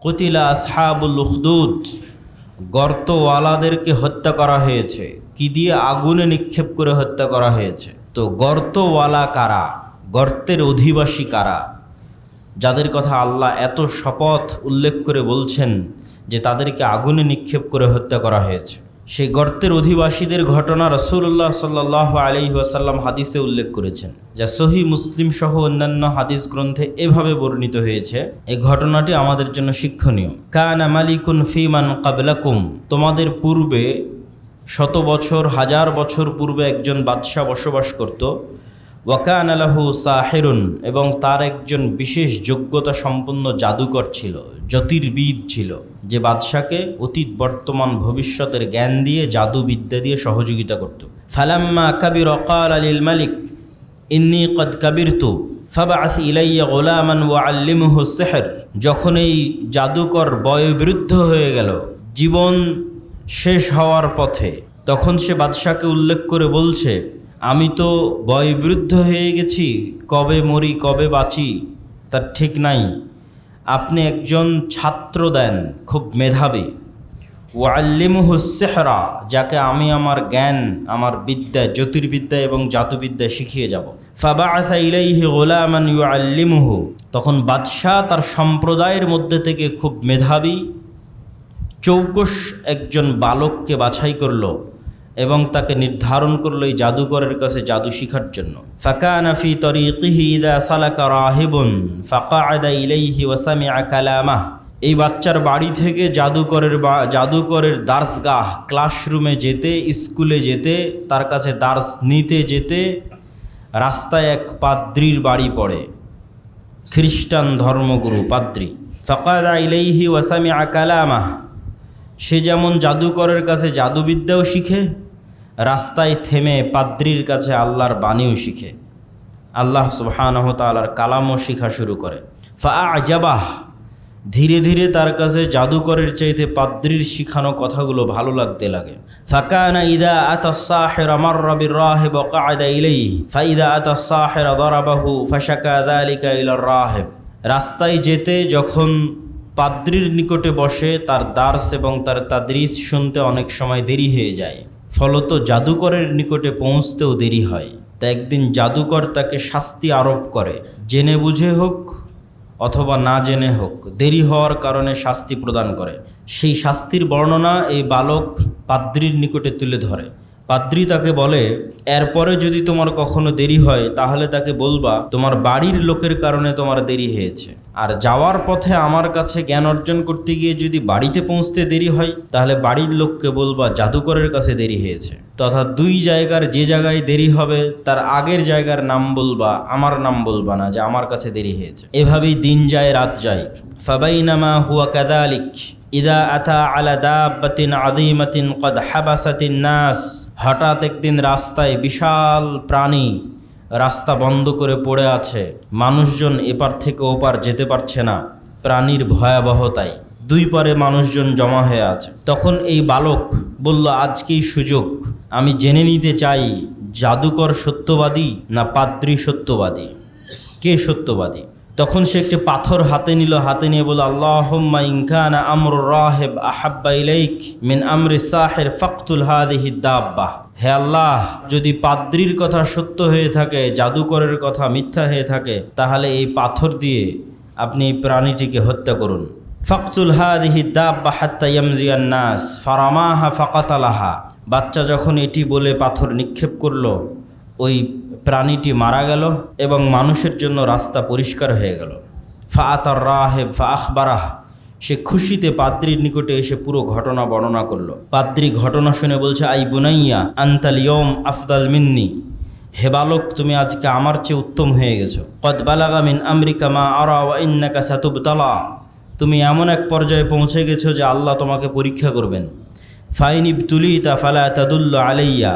কতিলা আসহাবুল উখদুদ, গর্তওয়ালাদেরকে হত্যা করা হয়েছে। কি দিয়ে? আগুনে নিক্ষেপ করে হত্যা করা হয়েছে। তো গর্তওয়ালা কারা? গর্তের অধিবাসী কারা? যাদের কথা আল্লাহ এত শপথ উল্লেখ করে বলছেন যে তাদেরকে আগুনে নিক্ষেপ করে হত্যা করা হয়েছে। সেই গর্তের অধিবাসীদের ঘটনা রসুল্লাহ সাল্লাহ আলি ওয়াসাল্লাম হাদিসে উল্লেখ করেছেন, যা সহি মুসলিম সহ অন্যান্য হাদিস গ্রন্থে এভাবে বর্ণিত হয়েছে এই ঘটনাটি আমাদের জন্য শিক্ষণীয়। কানা মালিকুন ফিমান কাবলাকুম। তোমাদের পূর্বে শত বছর, হাজার বছর পূর্বে একজন বাদশাহ বসবাস করত ওয়াকান আলাহু সাহেরুন, এবং তার একজন বিশেষ যোগ্যতা সম্পন্ন জাদুকর ছিল, জ্যোতির্বিদ ছিল, যে বাদশাকে অতীত বর্তমান ভবিষ্যতের জ্ঞান দিয়ে, জাদুবিদ্যা দিয়ে সহযোগিতা করত। ফালাম্মা কাবির অকাল আলিল মালিক, ইন্নি কদ কাবির কাবিরতু ফাবাস ইলাইয়া গোলামান ওয়া আল্লিমুহু সেহের। যখন এই জাদুকর বয়োবৃদ্ধ হয়ে গেল, জীবন শেষ হওয়ার পথে, তখন সে বাদশাকে উল্লেখ করে বলছে আমি তো বয়বৃদ্ধ হয়ে গেছি, কবে মরি, কবে বাঁচি, তার ঠিক নাই। আপনি একজন ছাত্র দেন, খুব মেধাবী। ওয়াল্লিমুহু সেহরা, যাকে আমি আমার জ্ঞান, আমার বিদ্যা, জ্যোতির্বিদ্যা এবং জাতুবিদ্যা শিখিয়ে যাব। ফাবা আথা ইলাইহি গোলামান ইউ আল্লিমুহু তখন বাদশাহ তার সম্প্রদায়ের মধ্যে থেকে খুব মেধাবী, চৌকস একজন বালককে বাছাই করল। এবং তাকে নির্ধারণ করল এই জাদুকরের কাছে জাদু শিখার জন্য। ফাকা কালামাহ। এই বাচ্চার বাড়ি থেকে জাদুকরের বা জাদুকরের দার্সগাহ, ক্লাসরুমে যেতে, স্কুলে যেতে, তার কাছে দার্স নিতে যেতে রাস্তায় এক পাদ্রির বাড়ি পড়ে। খ্রিস্টান ধর্মগুরু পাদ্রি। ফকাদা ইলাইহি ওয়াসামি আকালামাহ সে যেমন জাদুকরের কাছে জাদুবিদ্যাও শিখে রাস্তায় থেমে পাদ্রির কাছে আল্লাহর বাণীও শিখে। আল্লাহ সুবহানহ তালার কালামও শিখা শুরু করে। ফা আজাবাহ ধীরে ধীরে তার কাছে জাদুকরের চাইতে পাদ্রির শিখানো কথাগুলো ভালো লাগতে লাগে। ইদা আমার কায়দা আতা রাস্তায় যেতে যখন পাদ্রির নিকটে বসে, তার দার্স এবং তার তাদরিস শুনতে অনেক সময় দেরি হয়ে যায়। ফলত জাদুকরের নিকটে পৌঁছতেও দেরি হয়। তা একদিন জাদুকর তাকে শাস্তি আরোপ করে, জেনে বুঝে হোক অথবা না জেনে হোক, দেরি হওয়ার কারণে শাস্তি প্রদান করে। সেই শাস্তির বর্ণনা এই বালক পাদ্রির নিকটে তুলে ধরে। পাদ্রি তাকে বলে, এরপরে যদি তোমার কখনো দেরি হয়, তাহলে তাকে বলবা, তোমার বাড়ির লোকের কারণে তোমার দেরি হয়েছে। আর যাওয়ার পথে আমার কাছে জ্ঞান অর্জন করতে গিয়ে যদি বাড়িতে পৌঁছতে দেরি হয়, তাহলে বাড়ির লোককে বলবা, জাদুকরের কাছে দেরি হয়েছে। তথা দুই জায়গার যে জায়গায় দেরি হবে, তার আগের জায়গার নাম বলবা, আমার নাম বলবা না যে আমার কাছে দেরি হয়েছে। এভাবেই দিন যায়, রাত যায়। ফাবাইনামা হুয়া কাদালিক। ইদা আতা আলা দাব্বাতিন আদিমাতিন কদ হাবাসাতিন নাস। হঠাৎ একদিন রাস্তায় বিশাল প্রাণী রাস্তা বন্ধ করে পড়ে আছে। মানুষজন এপার থেকে ওপার যেতে পারছে না। প্রাণীর ভয়াবহতায় দুই পারে মানুষজন জমা হয়ে আছে। তখন এই বালক বলল, আজকেই সুযোগ। আমি জেনে নিতে চাই, জাদুকর সত্যবাদী না পাদ্রী সত্যবাদী? কে সত্যবাদী? তখন সে একটি পাথর হাতে নিল, হাতে নিয়ে বলল, আল্লাহুম্মা ইনকানা আমর রাহেব আহাব্বা ইলাইক মিন আমরি সাহের ফাকতুল হাদিহি দাব্বাহ হে আল্লাহ, যদি পাদ্রির কথা সত্য হয়ে থাকে, জাদুকরের কথা মিথ্যা হয়ে থাকে, তাহলে এই পাথর দিয়ে আপনি এই প্রাণীটিকে হত্যা করুন। ফাকতুল হাদিহি দাব্বা হাত্তা ইয়ামজিয়ান নাস, ফারামাহা ফাকাতালাহা। বাচ্চা যখন এটি বলে পাথর নিক্ষেপ করল ওই প্রাণীটি মারা গেল এবং মানুষের জন্য রাস্তা পরিষ্কার হয়ে গেল। ফা আতার রাহেব ফা আখবারাহ সে খুশিতে পাদ্রির নিকটে এসে পুরো ঘটনা বর্ণনা করল। পাদ্রি ঘটনা শুনে বলছে, আই বুনাইয়া, আন্তাল ইয়ম আফদাল মিন্নি। হে বালক, তুমি আজকে আমার চেয়ে উত্তম হয়ে গেছো। কদ বালাগা মিন আমেরিকা মা আরা ইন্নাকা সাতুবতালা। তুমি এমন এক পর্যায়ে পৌঁছে গেছো যে আল্লাহ তোমাকে পরীক্ষা করবেন। ফাইনিব তুলি তা ফালা তাদুল্লা আলাইয়া।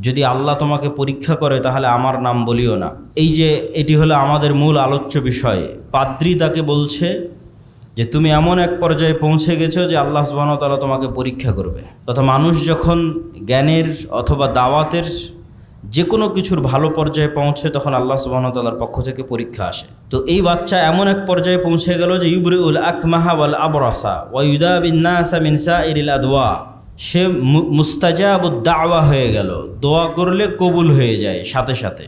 যদি আল্লাহ তোমাকে পরীক্ষা করে, তাহলে আমার নাম বলিও না। এই যে, এটি হলো আমাদের মূল আলোচ্য বিষয়। পাদ্রি তাকে বলছে যে, তুমি এমন এক পর্যায়ে পৌঁছে গেছো যে আল্লাহ সুবাহতালা তোমাকে পরীক্ষা করবে। তথা মানুষ যখন জ্ঞানের অথবা দাওয়াতের যে কোনো কিছুর ভালো পর্যায়ে পৌঁছে, তখন আল্লাহ সুবাহতাল্লার পক্ষ থেকে পরীক্ষা আসে। তো এই বাচ্চা এমন এক পর্যায়ে পৌঁছে গেল যে ইবরি উল আকমাহা ওয়াল আবরাসা ওয়ুদা বিন্নাসা মিনসা ইরিল আদওয়া। সে মুস্তাজাবুদ্দাওয়া হয়ে গেল। দোয়া করলে কবুল হয়ে যায় সাথে সাথে।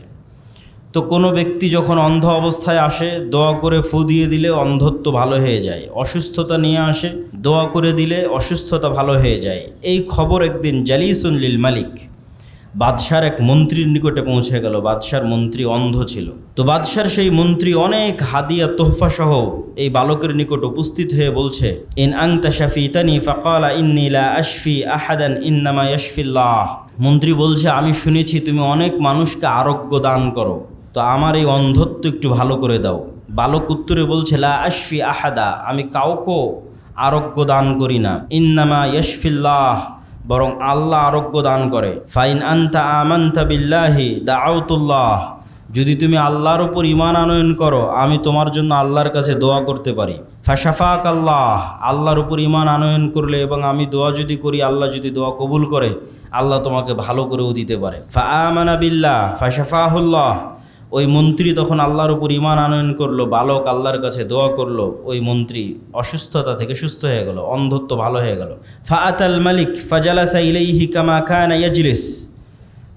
তো কোনো ব্যক্তি যখন অন্ধ অবস্থায় আসে, দোয়া করে ফু দিয়ে দিলে অন্ধত্ব ভালো হয়ে যায়, অসুস্থতা নিয়ে আসে, দোয়া করে দিলে অসুস্থতা ভালো হয়ে যায়। এই খবর একদিন জালিসুন লিল মালিক। বাদশার এক মন্ত্রীর নিকটে পৌঁছে গেল, বাদশার মন্ত্রী অন্ধ ছিল। তো বাদশার সেই মন্ত্রী অনেক হাদিয়া তোহফা সহ এই বালকের নিকট উপস্থিত হয়ে বলছে, ইন আংতা শাফি তানি ফাকালা ইন্নিলা আশফি আহাদান ইন্নামা ইয়াশফিল্লাহ। মন্ত্রী বলছে, আমি শুনেছি তুমি অনেক মানুষকে আরোগ্য দান করো, তো আমার এই অন্ধত্ব একটু ভালো করে দাও। বালক উত্তরে বলছে, লা আশফি আহাদা, আমি কাউকে আরোগ্য দান করি না। ইন্নামা ইয়াশফিল্লাহ। বরং আল্লাহ আরোগ্য দান করে। ফাইন আন্তা আমান্তা বিল্লাহি দাউতুল্লাহ যদি তুমি আল্লাহর উপর ইমান আনয়ন করো, আমি তোমার জন্য আল্লাহর কাছে দোয়া করতে পারি। ফাশাফাক আল্লাহ আল্লাহর উপর ইমান আনয়ন করলে এবং আমি দোয়া যদি করি, আল্লাহ যদি দোয়া কবুল করে, আল্লাহ তোমাকে ভালো করেও দিতে পারে। ফা আমানা বিল্লাহ, ফাশাফাহুল্লাহ। ওই মন্ত্রী তখন আল্লাহর উপর ইমান আনয়ন করল, বালক আল্লাহর কাছে দোয়া করল, ওই মন্ত্রী অসুস্থতা থেকে সুস্থ হয়ে গেল, অন্ধত্ব ভালো হয়ে গেল। ফাআত আল মালিক ফাজালাসা ইলাইহি কামা খান ইয়াজলিস।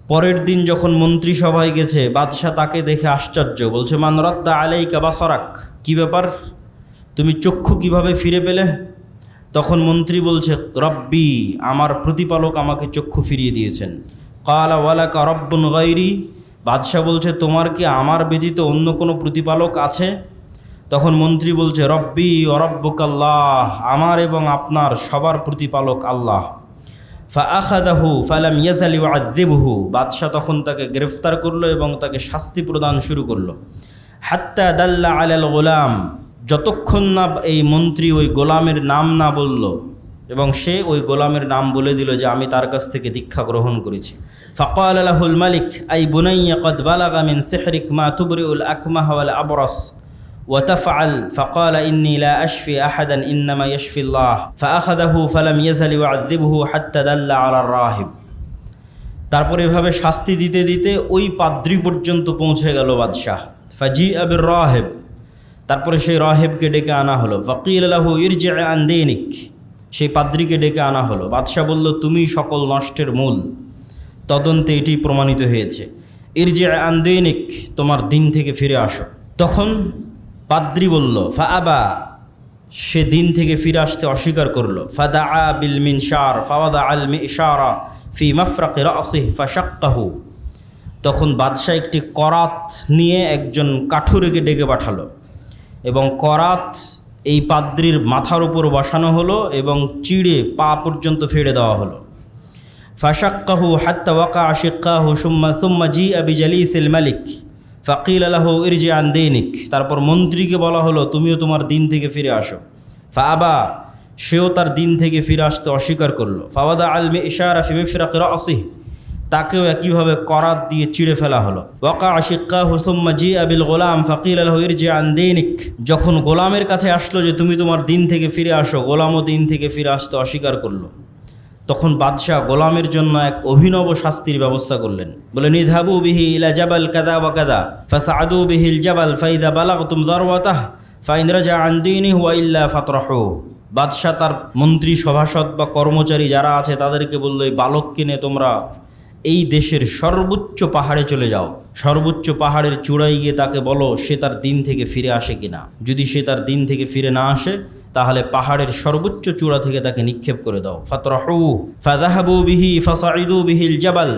পরের দিন যখন মন্ত্রী সভায় গেছে, বাদশাহ তাকে দেখে আশ্চর্য, বলছে মানরাদ্দা আলাইকা বাসরাক? কি ব্যাপার? তুমি চক্ষু কীভাবে ফিরে পেলে? তখন মন্ত্রী বলছে, রব্বি, আমার প্রতিপালক আমাকে চক্ষু ফিরিয়ে দিয়েছেন। কালা ওয়ালাকা রব্বুন গৈরি বাদশাহ বলছে, তোমার কি আমার ব্যতীত অন্য কোনো প্রতিপালক আছে? তখন মন্ত্রী বলছে, রব্বি অরব্বকাল্লাহ আমার এবং আপনার সবার প্রতিপালক আল্লাহ। ফা আখাদাহু ফালাম ইয়াজালি আদিবহু বাদশাহ তখন তাকে গ্রেফতার করল এবং তাকে শাস্তি প্রদান শুরু করল। হাত্তা দাল্লা আলাল গোলাম, যতক্ষণ না এই মন্ত্রী ওই গোলামের নাম না বলল, এবং সে ওই গোলামের নাম বলে দিল যে, আমি তার কাছ থেকে দীক্ষা গ্রহণ করেছি। ফকাল আলাহুল মালিক আই বুনাইয়া কদ বালাগা মিন সেহরিক মা তুবরিউল আকমাহ ওয়াল আবরস وتفعل فقال إني لا أشفي أحدا إنما يشفي الله فأخذه فلم يزل يعذبه حتى دل على الراهب তারপর এভাবে শাস্তি দিতে দিতে ওই পাদ্রি পর্যন্ত পৌঁছে গেল বাদশাহ ফাজি আবির রাহেব তারপরে সেই রাহেবকে ডেকে আনা হলো ফকিল আলাহু ইরজে আন্দেনিক সেই পাদ্রিকে ডেকে আনা হলো বাদশাহ বলল তুমি সকল নষ্টের মূল তদন্তে এটি প্রমাণিত হয়েছে। এর যে আন্দেনিক তোমার দিন থেকে ফিরে আসো। তখন পাদ্রি বলল, ফা আবা। সে দিন থেকে ফিরে আসতে অস্বীকার করল। ফাদা আ বিল মিনসার ফাওয়াদা আল মিশারা ফি মাফরাকে রাসিহ ফাশাক্কাহু। তখন বাদশাহ একটি করাত নিয়ে একজন কাঠুরেকে ডেকে পাঠালো এবং করাত এই পাদ্রির মাথার উপর বসানো হলো এবং চিড়ে পা পর্যন্ত ফেড়ে দেওয়া হলো। ফাশাক্কাহু হাত্তা ওয়াকা আশিক্কাহু সুম্মা সুম্মা জি আবি জালিসিল মালিক ফাকিল আলাহ ইরজে আন তারপর মন্ত্রীকে বলা হলো, তুমিও তোমার দিন থেকে ফিরে আসো। ফাবা সেও তার দিন থেকে ফিরে আসতে অস্বীকার করল। ফাওয়াদা আলমে ইশারা ফিমে ফিরাক রাসিহ, তাকেও একইভাবে করাত দিয়ে চিড়ে ফেলা হলো। ওয়াকা আশিক্কা হুসুম্মা জি আবিল গোলাম আল ইরজে আন দিনিক। যখন গোলামের কাছে আসলো যে, তুমি তোমার দিন থেকে ফিরে আসো, গোলামও দিন থেকে ফিরে আসতে অস্বীকার করল। তখন বাদশাহ গোলামের জন্য এক অভিনব শাস্তির ব্যবস্থা করলেন। বলে নিধাবু বিহি ইলা জাবাল কাদা ওয়া কাদা ফাসাদু বিহিল জাবাল ফাইদা বালাগতুম দারওয়াতাহ ফাইন রাজা আন্দিনী হুয়া ইল্লা ফাতরাহু। বাদশাহ তার মন্ত্রী, সভাসদ বা কর্মচারী যারা আছে, তাদেরকে বলল, এই বালক কিনে তোমরা এই দেশের সর্বোচ্চ পাহাড়ে চলে যাও। সর্বোচ্চ পাহাড়ের চূড়ায় গিয়ে তাকে বলো, সে তার দিন থেকে ফিরে আসে কিনা। যদি সে তার দিন থেকে ফিরে না আসে তাহলে পাহাড়ের সর্বোচ্চ চূড়া থেকে তাকে নিক্ষেপ করে দাও। ফাতরাহু ফাজাহাবু বিহি ফাসাইদু বিহিল জাবাল।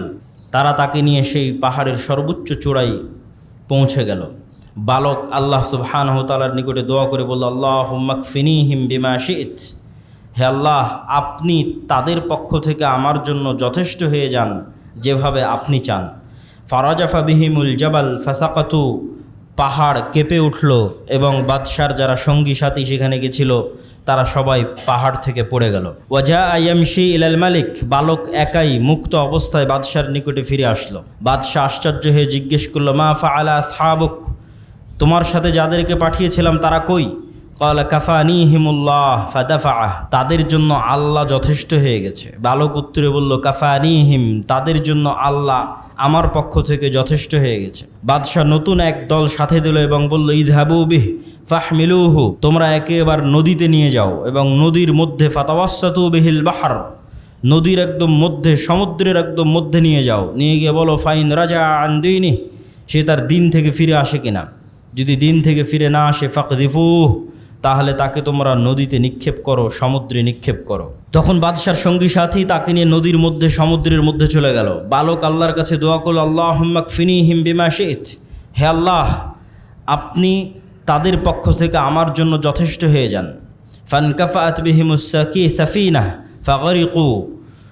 তারা তাকে নিয়ে সেই পাহাড়ের সর্বোচ্চ চূড়ায় পৌঁছে গেল। বালক আল্লাহ সুবহানাহু তাআলার নিকটে দোয়া করে বলল আল্লাহ মাকফিনিহিম বিমা শিত। হে আল্লাহ, আপনি তাদের পক্ষ থেকে আমার জন্য যথেষ্ট হয়ে যান, যেভাবে আপনি চান। ফারাজাফা বিহিমুল জাবাল, ফাসাকাতু পাহাড় কেঁপে উঠল এবং বাদশার যারা সঙ্গী সাথী সেখানে গেছিল, তারা সবাই পাহাড় থেকে পড়ে গেল। ওয়াজা আইয়ামশি ইলাল মালিক, বালক একাই মুক্ত অবস্থায় বাদশার নিকটে ফিরে আসলো। বাদশাহ আশ্চর্য হয়ে জিজ্ঞেস করল, মা ফা আলা সাহাবুক তোমার সাথে যাদেরকে পাঠিয়েছিলাম তারা কই? কলা কাফানি হিমুল্লাহ ফাদাফাহ তাদের জন্য আল্লাহ যথেষ্ট হয়ে গেছে। বালক উত্তরে বলল কাফানি হিম তাদের জন্য আল্লাহ আমার পক্ষ থেকে যথেষ্ট হয়ে গেছে। বাদশাহ নতুন এক দল সাথে দিল এবং বলল ঈদ হাবু বিহ, ফাহমিলুহু, তোমরা একে এবার নদীতে নিয়ে যাও এবং নদীর মধ্যে, ফাতাওয়াসাতু বিহিল বাহার, নদীর একদম মধ্যে, সমুদ্রের একদম মধ্যে নিয়ে যাও। নিয়ে গিয়ে বলো, ফাইন রাজা আন্দিনী সে তার দিন থেকে ফিরে আসে কিনা? যদি দিন থেকে ফিরে না আসে ফাকদিফু তাহলে তাকে তোমরা নদীতে নিক্ষেপ করো, সমুদ্রে নিক্ষেপ করো। তখন বাদশার সঙ্গী সাথী তাকে নিয়ে নদীর মধ্যে, সমুদ্রের মধ্যে চলে গেল। বালক আল্লাহর কাছে দোয়া করল আল্লাহ হম্মাক ফিনি হিম বিমা শেথ হে আল্লাহ, আপনি তাদের পক্ষ থেকে আমার জন্য যথেষ্ট হয়ে যান। ফানকাফাত বিহিমুসাকি সাফিনা ফাগরিকু।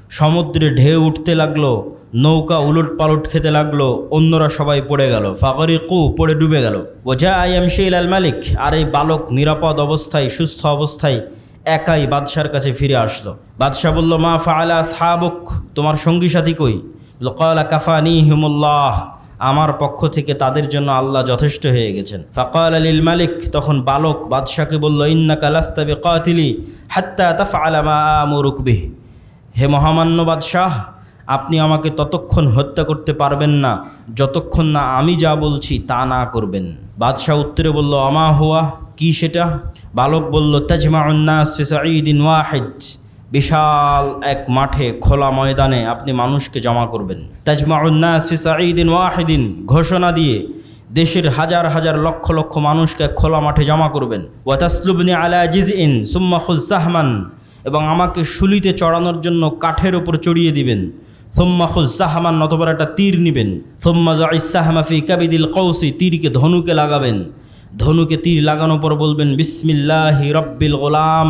সমুদ্রে ঢেউ উঠতে লাগল নৌকা উলট পালট খেতে লাগল, অন্যরা সবাই পড়ে গেল। ফাগরি কু পড়ে ডুবে গেল। ওজা আইএম শেল আল মালিক, আর এই বালক নিরাপদ অবস্থায়, সুস্থ অবস্থায় একাই বাদশার কাছে ফিরে আসলো। বাদশাহ বলল, মা ফাআলা সাহাবক তোমার সঙ্গী সাথী কই? কয়লা কাফানি হিমুল্লাহ। আমার পক্ষ থেকে তাদের জন্য আল্লাহ যথেষ্ট হয়ে গেছেন। ফাকাল আলিল মালিক, তখন বালক বাদশাকে বলল ইন্না কালাস্তাবি কাতিলি হাত্তা তাফ আলামা আমরুকবিহ হে মহামান্য বাদশাহ আপনি আমাকে ততক্ষণ হত্যা করতে পারবেন না, যতক্ষণ না আমি যা বলছি তা না করবেন। বাদশাহ উত্তরে বলল আমা হুয়া? কি সেটা? বালক বলল তাজমাউন্নাস ফিসাঈদিন ওয়াহিদ। বিশাল এক মাঠে, খোলা ময়দানে আপনি মানুষকে জমা করবেন। তাজমাউন্নাস ফিসাঈদিন ওয়াহিদিন। ঘোষণা দিয়ে দেশের হাজার হাজার লক্ষ লক্ষ মানুষকে খোলা মাঠে জমা করবেন। ওয়াতাসলুবনি আলা জিজ ইন সুম্মা খুজাহমান এবং আমাকে শুলিতে চড়ানোর জন্য কাঠের ওপর চড়িয়ে দিবেন। সোম্মা খুজাহমান নতবার একটা তীর নিবেন। সোম্মা জাইসাহমাফি কাবিদিল কৌসি তীরকে ধনুকে লাগাবেন। ধনুকে তীর লাগানোর পর বলবেন, বিসমিল্লাহি রব্বিল গোলাম।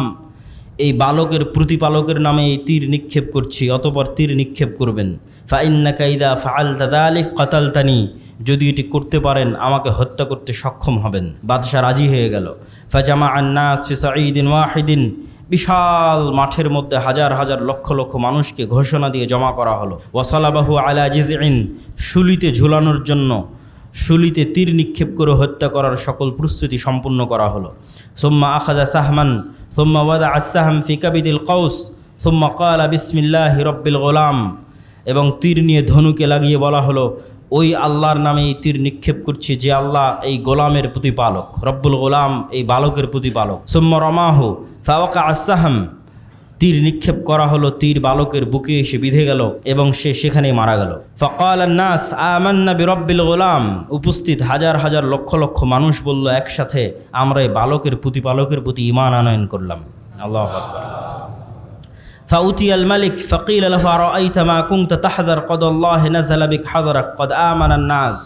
এই বালকের প্রতিপালকের নামে এই তীর নিক্ষেপ করছি, অতপর তীর নিক্ষেপ করবেন। ফাইন্না কাইদা ফাআল তাদালিক কতালতানি, যদি এটি করতে পারেন, আমাকে হত্যা করতে সক্ষম হবেন। বাদশাহ রাজি হয়ে গেল। ফাজামা আন্নাস ফিসাঈদিন ওয়াহিদিন বিশাল মাঠের মধ্যে হাজার হাজার লক্ষ লক্ষ মানুষকে ঘোষণা দিয়ে জমা করা হলো। ওয়াসালাবাহু আলা জিজইন শুলিতে ঝুলানোর জন্য, শুলিতে তীর নিক্ষেপ করে হত্যা করার সকল প্রস্তুতি সম্পূর্ণ করা হলো। সোম্মা আখাজা সাহমান, সোম্মা ওয়াদা আসাহাম ফি কাবিদিল কৌস সোম্মা কালা বিসমিল্লাহ রব্বিল গোলাম। এবং তীর নিয়ে ধনুকে লাগিয়ে বলা হলো ওই আল্লাহর নামে এই তীর নিক্ষেপ করছি যে আল্লাহ এই গোলামের প্রতিপালক, রব্বুল গোলাম এই বালকের প্রতিপালক। সোম্মা রমাহু ফাওয়াকা আসাহাম তীর নিক্ষেপ করা হলো, তীর বালকের বুকে এসে বিধে গেল এবং সে সেখানেই মারা গেল। ফকাল নাস আমান্না বিরব্বিল গোলাম। উপস্থিত হাজার হাজার লক্ষ লক্ষ মানুষ বলল, একসাথে আমরা এই বালকের প্রতিপালকের প্রতি ইমান আনয়ন করলাম। আল্লাহ আকবার। আল মালিক ফকিল আল আরাইতা মা কুনতা তাহদার কদ আল্লাহ নাযালা বিক হাদারাক, কদ আমানা নাস।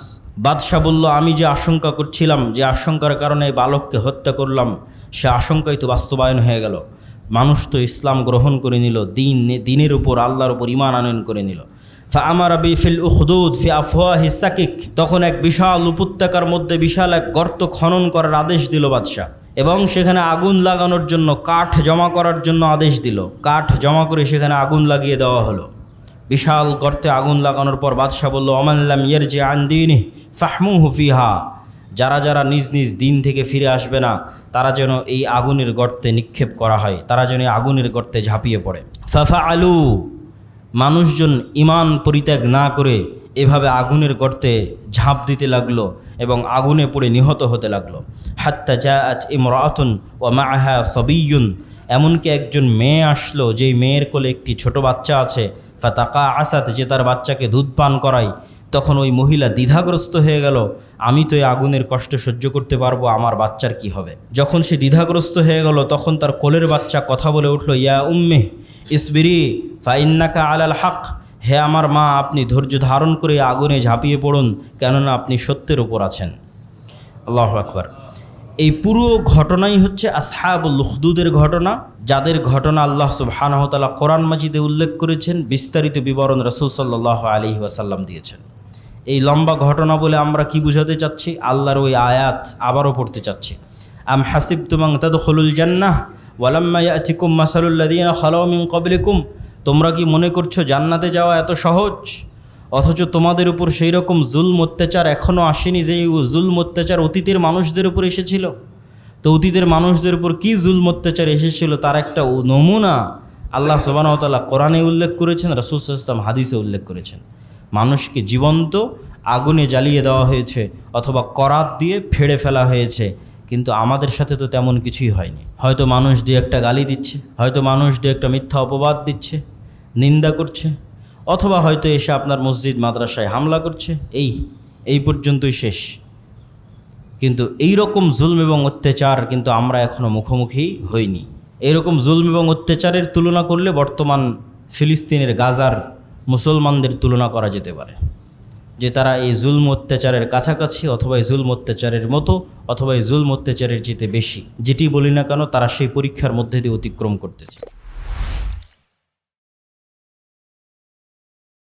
বাদশাহ বলল, আমি যে আশঙ্কা করছিলাম, যে আশঙ্কার কারণে এই বালককে হত্যা করলাম, সে আশঙ্কাই তো বাস্তবায়ন হয়ে গেল। মানুষ তো ইসলাম গ্রহণ করে নিল, দিন দিনের উপর আল্লাহর উপর ইমান আনয়ন করে নিল। ফা আমার আবি ফিল উখদুদ ফি আফওয়াহি সাকিক, তখন এক বিশাল উপত্যকার মধ্যে বিশাল এক গর্ত খনন করার আদেশ দিল বাদশাহ। এবং সেখানে আগুন লাগানোর জন্য, কাঠ জমা করার জন্য আদেশ দিল। কাঠ জমা করে সেখানে আগুন লাগিয়ে দেওয়া হলো। বিশাল গর্তে আগুন লাগানোর পর বাদশাহ বলল অমাল্লাম ইয়ের যে আন্দিনী ফাহমু হুফিহা যারা যারা নিজ নিজ দিন থেকে ফিরে আসবে না, তারা যেন এই আগুনের গর্তে নিক্ষেপ করা হয়, তারা যেন আগুনের গর্তে ঝাঁপিয়ে পড়ে। ফাফা আলু মানুষজন ইমান পরিত্যাগ না করে এভাবে আগুনের গর্তে ঝাঁপ দিতে লাগল। এবং আগুনে পড়ে নিহত হতে লাগল। হাত্তা যা আজ ইমরাতুন ও মাহা সবিয়ুন। এমনকি একজন মেয়ে আসলো, যেই মেয়ের কোলে একটি ছোট বাচ্চা আছে। ফাতাকা আসাদ যে তার বাচ্চাকে দুধ পান করায়। তখন ওই মহিলা দ্বিধাগ্রস্ত হয়ে গেল, আমি তো এই আগুনের কষ্ট সহ্য করতে পারব, আমার বাচ্চার কি হবে? যখন সে দ্বিধাগ্রস্ত হয়ে গেল, তখন তার কোলের বাচ্চা কথা বলে উঠল, ইয়া উম্মে, ইসবিরি, ফাইন্নাকা আলাল হক। হে আমার মা, আপনি ধৈর্য ধারণ করে আগুনে ঝাঁপিয়ে পড়ুন, কেননা আপনি সত্যের ওপর আছেন। আল্লাহ আকবার। এই পুরো ঘটনাই হচ্ছে আসহাবুল লুখদুদের ঘটনা, যাদের ঘটনা আল্লাহ সুবহানাহতালা কোরআন মাজিদে উল্লেখ করেছেন, বিস্তারিত বিবরণ রসুল সাল্লাহ আলী ওয়াসাল্লাম দিয়েছেন। এই লম্বা ঘটনা বলে আমরা কি বুঝাতে চাচ্ছি? আল্লাহর ওই আয়াত আবারও পড়তে চাচ্ছি। আম হাসিব তুমাং তাদ খলুল জান্নাহ, ওয়ালাম্মা ইয়াতিকুম মাসালুল্লাদিন খালাউমিন কবলিকুম তোমরা কি মনে করছ জান্নাতে যাওয়া এত সহজ? অথচ তোমাদের উপর সেই রকম জুলম অত্যাচার এখনও আসেনি যে জুলম অত্যাচার অতীতের মানুষদের উপর এসেছিল? তো অতীতের মানুষদের উপর কী জুলম অত্যাচার এসেছিল তার একটা নমুনা আল্লাহ সুবাহতাল্লাহ কোরআনে উল্লেখ করেছেন, রাসুল ইসলাম হাদিসে উল্লেখ করেছেন। মানুষকে জীবন্ত আগুনে জ্বালিয়ে দেওয়া হয়েছে অথবা করাত দিয়ে ফেড়ে ফেলা হয়েছে, কিন্তু আমাদের সাথে তো তেমন কিছুই হয়নি। হয়তো মানুষ দিয়ে একটা গালি দিচ্ছে, হয়তো মানুষ দিয়ে একটা মিথ্যা অপবাদ দিচ্ছে নিন্দা করছে, অথবা হয়তো এসে আপনার মসজিদ মাদ্রাসায় হামলা করছে। এই এই পর্যন্তই শেষ। কিন্তু এই রকম জুলম এবং অত্যাচার কিন্তু আমরা এখনও মুখোমুখি হইনি। এরকম জুলম এবং অত্যাচারের তুলনা করলে বর্তমান ফিলিস্তিনের, গাজার মুসলমানদের তুলনা করা যেতে পারে। যে তারা এই জুলম অত্যাচারের কাছাকাছি অথবা এই জুলম অত্যাচারের মতো অথবা এই জুলম অত্যাচারের চেয়ে বেশি। যেটি বলি না কেন, তারা সেই পরীক্ষার মধ্যে দিয়ে অতিক্রম করতেছে।